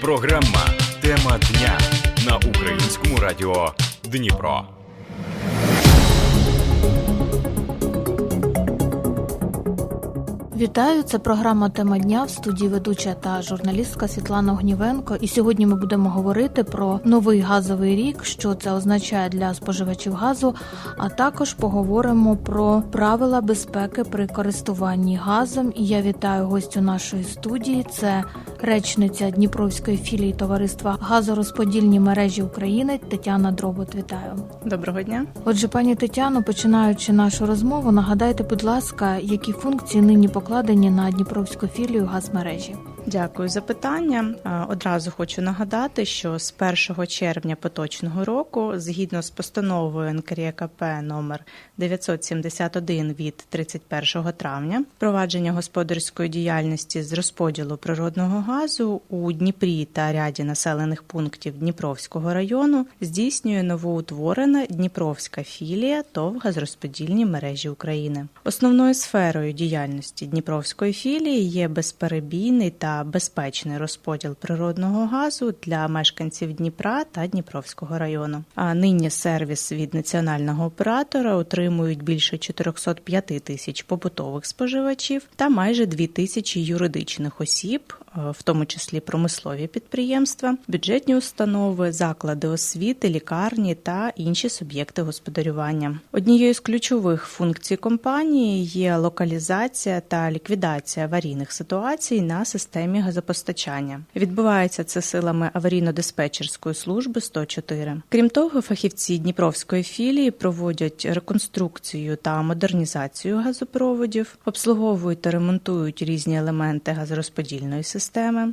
Програма Тема дня на українському радіо Дніпро. Вітаю, це програма Тема дня в студії ведуча та журналістка Світлана Огнівенко. І сьогодні ми будемо говорити про новий газовий рік, що це означає для споживачів газу. А також поговоримо про правила безпеки при користуванні газом. І я вітаю гостю нашої студії. Це речниця Дніпровської філії товариства газорозподільні мережі України Тетяна Дробот. Вітаю. Доброго дня. Отже, пані Тетяно, починаючи нашу розмову, нагадайте, будь ласка, які функції нині покладені на Дніпровську філію газмережі. Дякую за питання. Одразу хочу нагадати, що з 1 червня поточного року, згідно з постановою НКРЄКП номер 971 від 31 травня, впровадження господарської діяльності з розподілу природного газу у Дніпрі та ряді населених пунктів Дніпровського району здійснює новоутворена Дніпровська філія ТОВ газорозподільні мережі України. Основною сферою діяльності Дніпровської філії є безперебійний та безпечний розподіл природного газу для мешканців Дніпра та Дніпровського району. А нині сервіс від національного оператора отримують більше 405 тисяч побутових споживачів та майже 2 тисячі юридичних осіб, в тому числі промислові підприємства, бюджетні установи, заклади освіти, лікарні та інші суб'єкти господарювання. Однією з ключових функцій компанії є локалізація та ліквідація аварійних ситуацій на системі газопостачання. Відбувається це силами аварійно-диспетчерської служби 104. Крім того, фахівці Дніпровської філії проводять реконструкцію та модернізацію газопроводів, обслуговують та ремонтують різні елементи газорозподільної системи,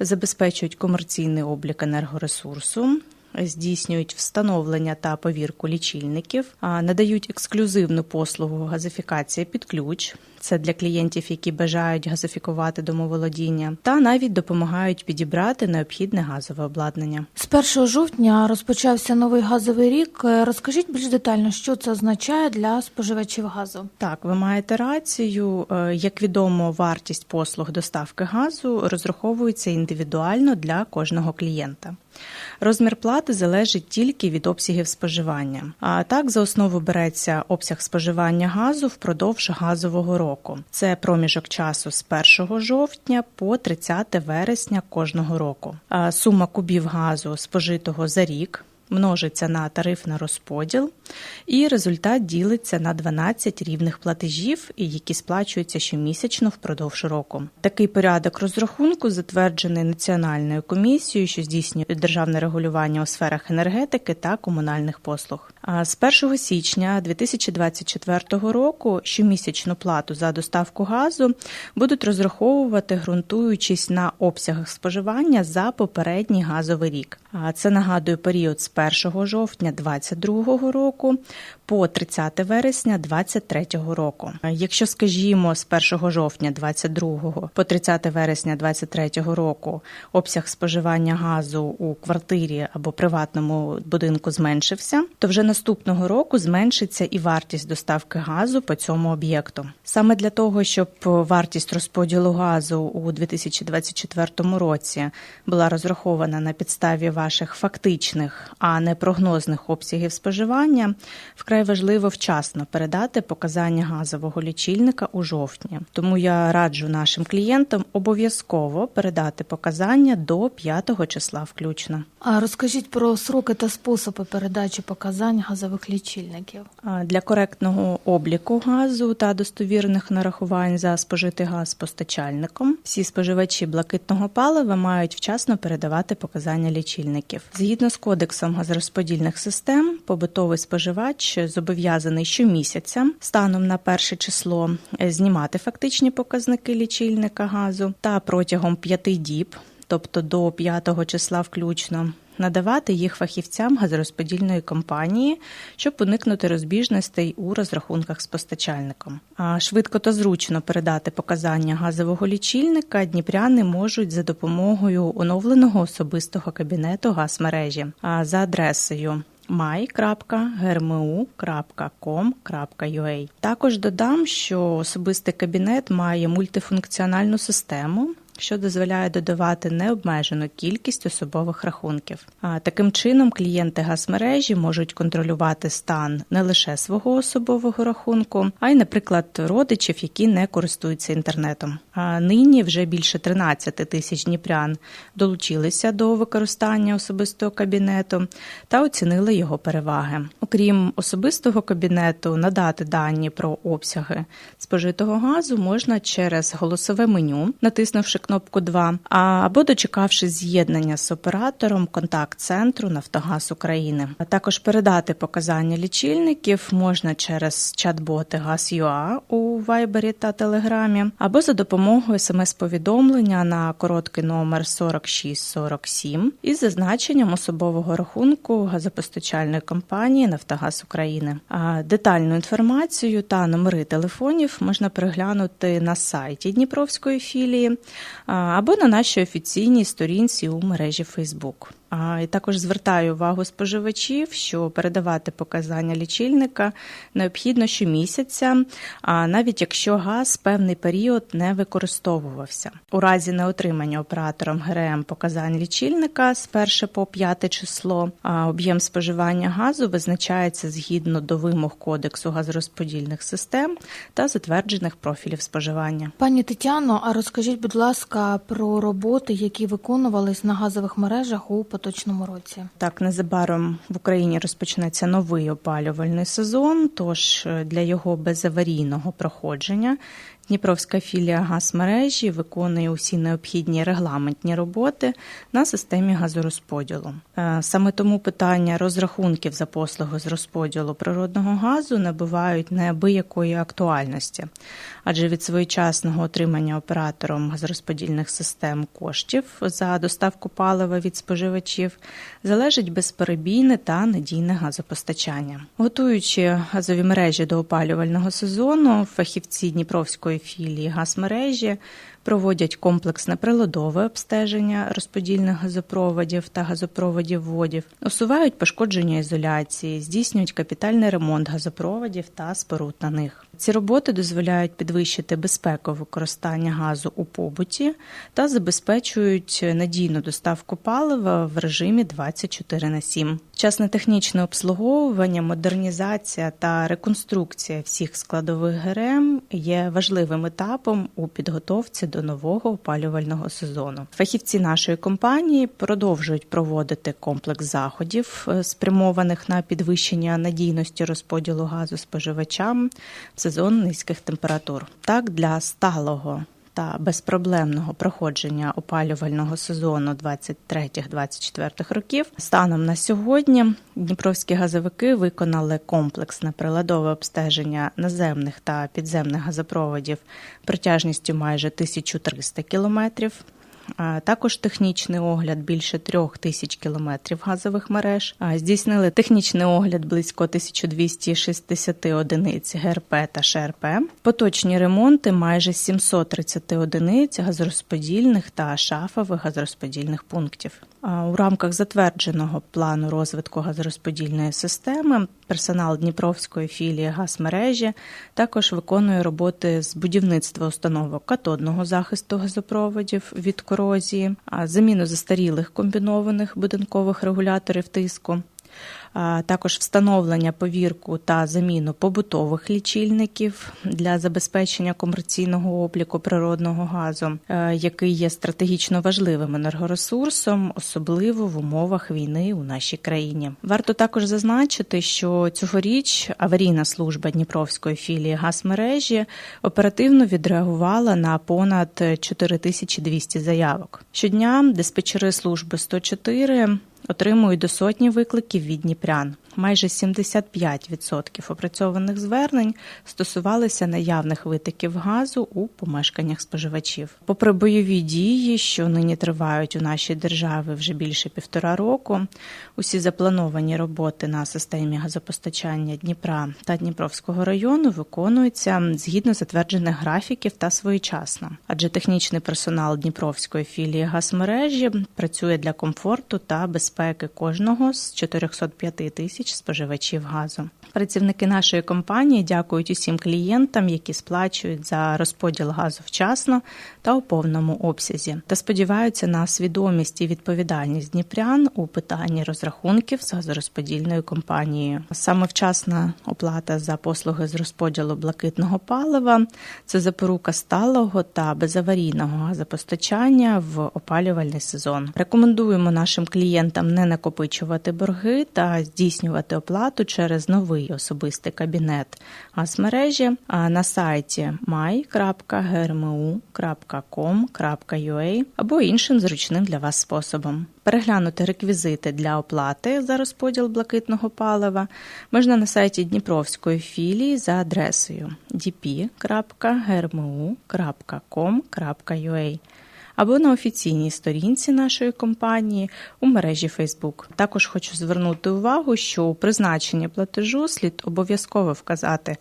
забезпечують комерційний облік енергоресурсу. Здійснюють встановлення та повірку лічильників, надають ексклюзивну послугу газифікація під ключ. Це для клієнтів, які бажають газифікувати домоволодіння, та навіть допомагають підібрати необхідне газове обладнання. З 1 жовтня розпочався новий газовий рік. Е, Розкажіть більш детально, що це означає для споживачів газу. Так, ви маєте рацію. Е, Як відомо, вартість послуг доставки газу розраховується індивідуально для кожного клієнта. Розмір плати залежить тільки від обсягів споживання. А так за основу береться обсяг споживання газу впродовж газового року. Це проміжок часу з 1 жовтня по 30 вересня кожного року. А сума кубів газу спожитого за рік. Множиться на тариф на розподіл, і результат ділиться на 12 рівних платежів, які сплачуються щомісячно впродовж року. Такий порядок розрахунку затверджений Національною комісією, що здійснює державне регулювання у сферах енергетики та комунальних послуг. З 1 січня 2024 року щомісячну плату за доставку газу будуть розраховувати, ґрунтуючись на обсягах споживання за попередній газовий рік. А це нагадує період з 1 жовтня 2022 року року по 30 вересня 2023 року. Якщо, скажімо, з 1 жовтня 2022 по 30 вересня 2023 року обсяг споживання газу у квартирі або приватному будинку зменшився, то вже наступного року зменшиться і вартість доставки газу по цьому об'єкту. Саме для того, щоб вартість розподілу газу у 2024 році була розрахована на підставі ваших фактичних, а не прогнозних обсягів споживання, вкрай важливо вчасно передати показання газового лічильника у жовтні. Тому я раджу нашим клієнтам обов'язково передати показання до 5 числа включно. А розкажіть про сроки та способи передачі показань газових лічильників. Для коректного обліку газу та достовірних нарахувань за спожитий газ постачальником всі споживачі блакитного палива мають вчасно передавати показання лічильників. Згідно з кодексом газорозподільних систем, побутовий споживач зобов'язаний щомісяця станом на перше число е, знімати фактичні показники лічильника газу та протягом п'яти діб, тобто до 5 числа включно. Надавати їх фахівцям газорозподільної компанії, щоб уникнути розбіжностей у розрахунках з постачальником. А швидко та зручно передати показання газового лічильника дніпряни можуть за допомогою оновленого особистого кабінету газмережі за адресою my.gmu.com.ua. Також додам, що особистий кабінет має мультифункціональну систему. Що дозволяє додавати необмежену кількість особових рахунків. А таким чином клієнти газмережі можуть контролювати стан не лише свого особового рахунку, а й, наприклад, родичів, які не користуються інтернетом. А нині вже більше 13 тисяч дніпрян долучилися до використання особистого кабінету та оцінили його переваги. Окрім особистого кабінету, надати дані про обсяги спожитого газу можна через голосове меню, натиснувши кнопку 2, або дочекавши з'єднання з оператором контакт-центру Нафтогаз України. А також передати показання лічильників можна через чат-боти Газ.ua у Вайбері та Телеграмі, або за допомогою смс-повідомлення на короткий номер 4647 із зазначенням особового рахунку газопостачальної компанії Нафтогаз України. Детальну інформацію та номери телефонів можна переглянути на сайті Дніпровської філії або на нашій офіційній сторінці у мережі Facebook. І також звертаю увагу споживачів, що передавати показання лічильника необхідно щомісяця, а навіть якщо газ певний період не використовувався. У разі неотримання оператором ГРМ показань лічильника з 1 по 5 число, а об'єм споживання газу визначається згідно до вимог Кодексу газорозподільних систем та затверджених профілів споживання. Пані Тетяно, а розкажіть, будь ласка, про роботи, які виконувались на газових мережах у поточному році. Так, незабаром в Україні розпочнеться новий опалювальний сезон. Тож е, для його безаварійного проходження Дніпровська філія газмережі виконує усі необхідні регламентні роботи на системі газорозподілу. Е, Саме тому питання розрахунків за послуги з розподілу природного газу набувають неабиякої актуальності, адже від своєчасного отримання оператором газорозподільних систем коштів за доставку палива від споживачів залежить безперебійне та надійне газопостачання. Готуючи газові мережі до опалювального сезону, фахівці Дніпровської філії газмережі проводять комплексне приладове обстеження розподільних газопроводів та газопроводів водів, усувають пошкодження ізоляції, здійснюють капітальний ремонт газопроводів та споруд на них. Ці роботи дозволяють підвищити безпеку використання газу у побуті та забезпечують надійну доставку палива в режимі 24 на 7. Вчасне технічне обслуговування, модернізація та реконструкція всіх складових ГРМ є важливим етапом у підготовці до нового опалювального сезону. Фахівці нашої компанії продовжують проводити комплекс заходів, е, спрямованих на підвищення надійності розподілу газу споживачам в сезон низьких температур. Так, для сталого та безпроблемного проходження опалювального сезону 23-24 років станом на сьогодні дніпровські газовики виконали комплексне приладове обстеження наземних та підземних газопроводів протяжністю майже 1300 кілометрів. Також технічний огляд більше трьох тисяч кілометрів газових мереж. Здійснили технічний огляд близько 1260 одиниць ГРП та ШРП. Поточні ремонти майже 730 одиниць газорозподільних та шафових газорозподільних пунктів. У рамках затвердженого плану розвитку газорозподільної системи персонал Дніпровської філії газмережі також виконує роботи з будівництва установок катодного захисту газопроводів від корозії, заміну застарілих комбінованих будинкових регуляторів тиску. Також встановлення, повірку та заміну побутових лічильників для забезпечення комерційного обліку природного газу, е, який є стратегічно важливим енергоресурсом, особливо в умовах війни у нашій країні. Варто також зазначити, що цьогоріч аварійна служба Дніпровської філії газмережі оперативно відреагувала на понад 4200 заявок. Щодня диспетчери служби 104 отримують до сотні викликів від дніпрян. Майже 75% опрацьованих звернень стосувалися наявних витоків газу у помешканнях споживачів. Попри бойові дії, що нині тривають у нашій державі вже більше півтора року, усі заплановані роботи на системі газопостачання Дніпра та Дніпровського району виконуються згідно затверджених графіків та своєчасно, адже технічний персонал Дніпровської філії газмережі працює для комфорту та безпеки кожного з 405 тисяч тисяч споживачів газу. Працівники нашої компанії дякують усім клієнтам, які сплачують за розподіл газу вчасно та у повному обсязі, та сподіваються на свідомість і відповідальність дніпрян у питанні розрахунків з газорозподільною компанією. Саме вчасна оплата за послуги з розподілу блакитного палива це запорука сталого та безаварійного газопостачання в опалювальний сезон. Рекомендуємо нашим клієнтам не накопичувати борги та здійснювати оплату через новий особистий кабінет газмережі а на сайті my.grmu.com.ua або іншим зручним для вас способом. Переглянути реквізити для оплати за розподіл блакитного палива можна на сайті Дніпровської філії за адресою dp.grmu.com.ua або на офіційній сторінці нашої компанії у мережі Facebook. Також хочу звернути увагу, що у призначенні платежу слід обов'язково вказати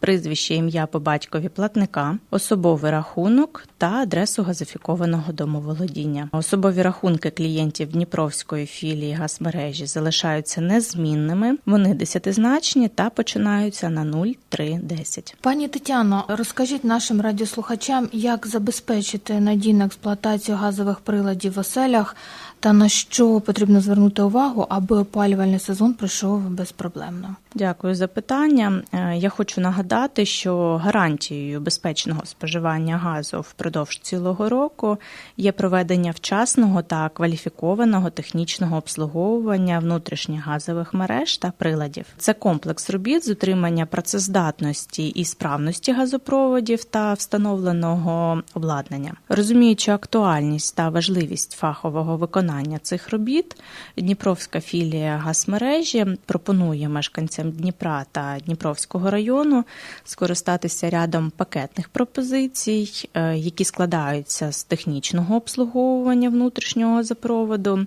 прізвище ім'я по батькові платника, особовий рахунок та адресу газифікованого домоволодіння. Особові рахунки клієнтів Дніпровської філії газмережі залишаються незмінними. Вони десятизначні та починаються на 0310. Пані Тетяно, розкажіть нашим радіослухачам, як забезпечити надійну експлуатацію газових приладів в оселях та на що потрібно звернути увагу, аби опалювальний сезон пройшов безпроблемно. Дякую за питання. Е, Я хочу нагадати, що гарантією безпечного споживання газу впродовж цілого року є проведення вчасного та кваліфікованого технічного обслуговування внутрішніх газових мереж та приладів. Це комплекс робіт з утримання працездатності і справності газопроводів та встановленого обладнання. Розуміючи актуальність та важливість фахового виконання цих робіт, Дніпровська філія газмережі пропонує мешканцям Дніпра та Дніпровського району скористатися рядом пакетних пропозицій, е, які складаються з технічного обслуговування внутрішнього газопроводу,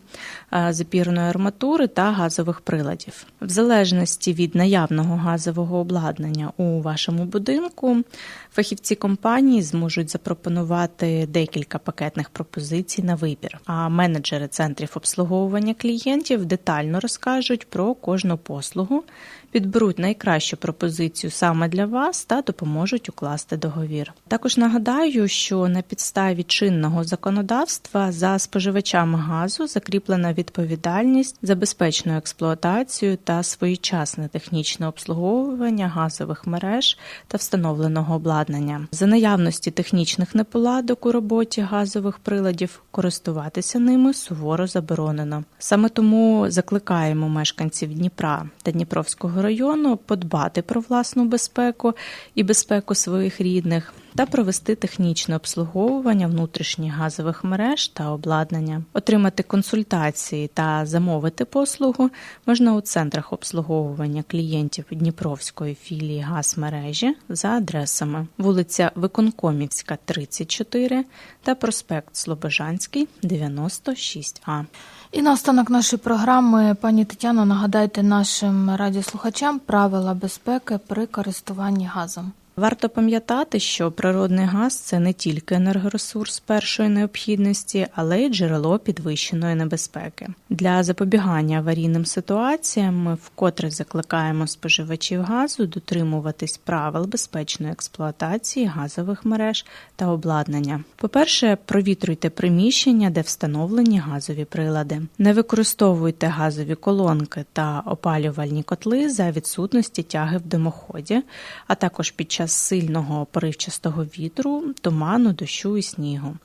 е, запірної арматури та газових приладів. В залежності від наявного газового обладнання у вашому будинку, фахівці компанії зможуть запропонувати декілька пакетних пропозицій на вибір. А менеджери центрів обслуговування клієнтів детально розкажуть про кожну послугу, підберуть найкращу пропозицію саме для вас та допоможуть укласти договір. Також нагадаю, що на підставі чинного законодавства за споживачами газу закріплена відповідальність за безпечну експлуатацію та своєчасне технічне обслуговування газових мереж та встановленого обладнання. За наявності технічних неполадок у роботі газових приладів користуватися ними суворо заборонено. Саме тому закликаємо мешканців Дніпра та Дніпровського району подбати про власну безпеку і безпеку своїх рідних та провести технічне обслуговування внутрішніх газових мереж та обладнання, отримати консультації та замовити послугу можна у центрах обслуговування клієнтів Дніпровської філії газмережі за адресами вулиця Виконкомівська, 34 та проспект Слобожанський, 96А. І на останок нашої програми, пані Тетяно, нагадайте нашим радіослухачам правила безпеки при користуванні газом. Варто пам'ятати, що природний газ це не тільки енергоресурс першої необхідності, але й джерело підвищеної небезпеки. Для запобігання аварійним ситуаціям ми вкотре закликаємо споживачів газу дотримуватись правил безпечної експлуатації газових мереж та обладнання. По-перше, провітруйте приміщення, де встановлені газові прилади. Не використовуйте газові колонки та опалювальні котли за відсутності тяги в димоході, а також під час сильного поривчастого вітру, туману, дощу і снігу.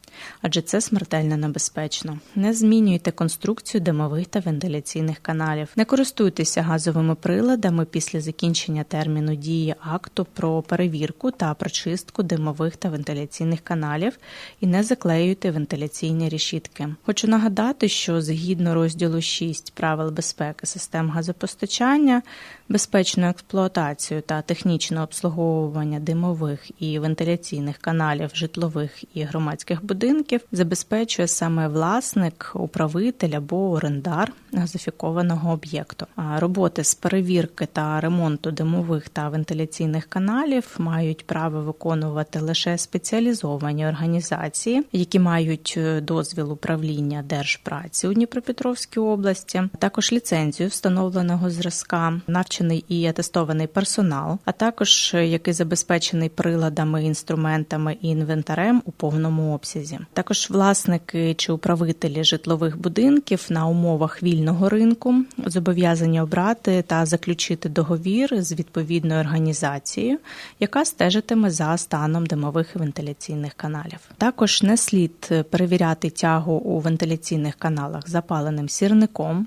Адже це смертельно небезпечно. Не змінюйте конструкцію димових та вентиляційних каналів. Не користуйтеся газовими приладами після закінчення терміну дії акту про перевірку та прочистку димових та вентиляційних каналів і не заклеюйте вентиляційні решітки. Хочу нагадати, що згідно розділу 6 правил безпеки систем газопостачання, безпечну експлуатацію та технічне обслуговування димових і вентиляційних каналів житлових і громадських будинків забезпечує саме власник, управитель або орендар газифікованого об'єкту. А Роботи з перевірки та ремонту димових та вентиляційних каналів мають право виконувати лише спеціалізовані організації, які мають е, дозвіл управління держпраці у Дніпропетровській області, також ліцензію встановленого зразка, навчений і атестований персонал, а також е, який забезпечений приладами, інструментами і інвентарем у повному обсязі. Також власники чи управителі житлових будинків на умовах вільного ринку зобов'язані обрати та заключити договір з відповідною організацією, яка стежитиме за станом димових вентиляційних каналів. Також не слід перевіряти тягу у вентиляційних каналах запаленим сірником.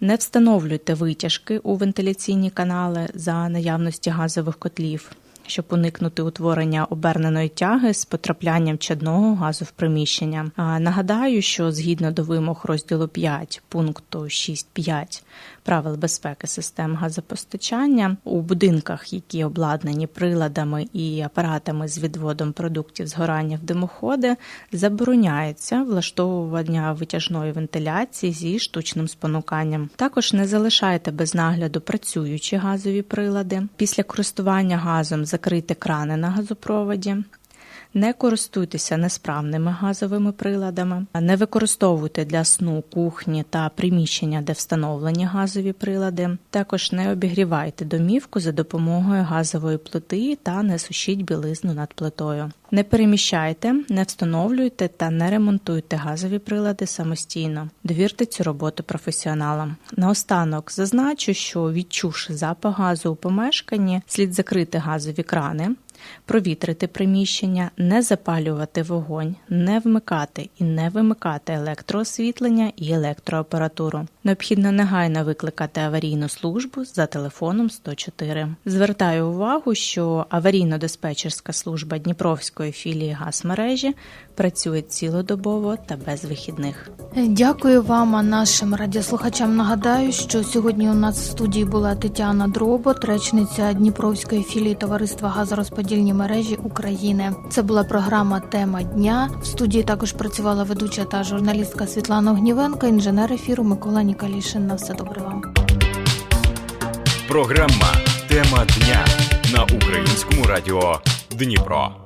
Не встановлюйте витяжки у вентиляційні канали за наявності газових котлів, щоб уникнути утворення оберненої тяги з потраплянням чадного газу в приміщення. Нагадаю, що згідно до вимог розділу 5 пункту 6.5 правил безпеки систем газопостачання у будинках, які обладнані приладами і апаратами з відводом продуктів згорання в димоходи, забороняється влаштовування витяжної вентиляції зі штучним спонуканням. Також не залишайте без нагляду працюючі газові прилади. Після користування газом закрийте крани на газопроводі. Не користуйтеся несправними газовими приладами, не використовуйте для сну кухні та приміщення, де встановлені газові прилади. Також не обігрівайте домівку за допомогою газової плити та не сушіть білизну над плитою. Не переміщайте, не встановлюйте та не ремонтуйте газові прилади самостійно. Довірте цю роботу професіоналам. Наостанок зазначу, що відчувши запах газу у помешканні, слід закрити газові крани провітрити приміщення, не запалювати вогонь, не вмикати і не вимикати електроосвітлення і електроапаратуру. Необхідно негайно викликати аварійну службу за телефоном 104. Звертаю увагу, що аварійно-диспетчерська служба Дніпровської філії газмережі працює цілодобово та без вихідних. Дякую вам, а нашим радіослухачам. Нагадаю, що сьогодні у нас в студії була Тетяна Дробот, речниця Дніпровської філії товариства газорозподільні мережі України. Це була програма Тема дня. В студії також працювала ведуча та журналістка Світлана Огнівенко, інженер ефіру Микола Нікалішин. На все добре вам. Програма Тема дня на українському радіо Дніпро.